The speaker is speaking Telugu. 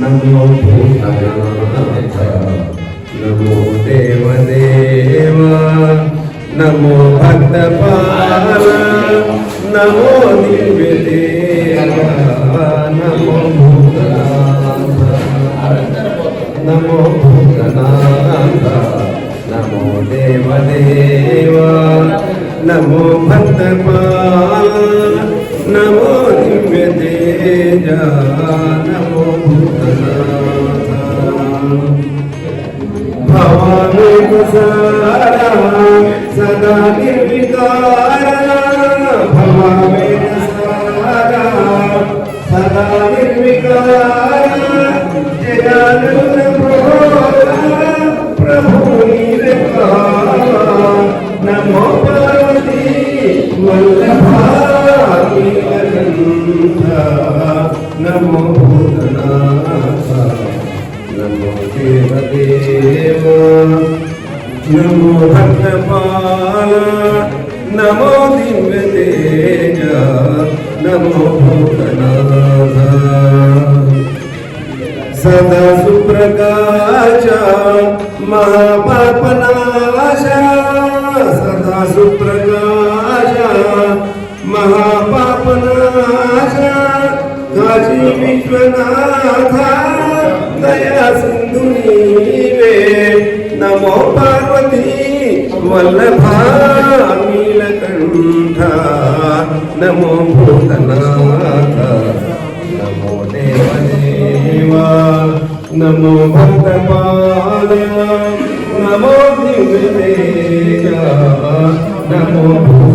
నమో భూతనాథ నమో దేవదేవ నమో భక్తపాల నమో దివ్యదేవ నమో నమో భూతనాథ నమో దేవదేవ నమో భక్తపాల నమో దివ్యతేజ నమో భూతనాథ భవామి సారా సదా నిర్వికార నమో భూతనాథ నమో దేవదేవ నమో భక్తపాల నమో దివ్యతేజ నమో భూతనాథ సదా సుప్రకాశ మహాపాపనాశ సదా సుప్రకాశ మహాపాపనాశ కాశీ విశ్వనాథ దయా సింధు నీవే. నమో పార్వతీ వల్లభా నీలకంఠ. నమో భూతనాథ నమో దేవదేవా. నమో భక్తపాద నమో దివ్య నమో భూ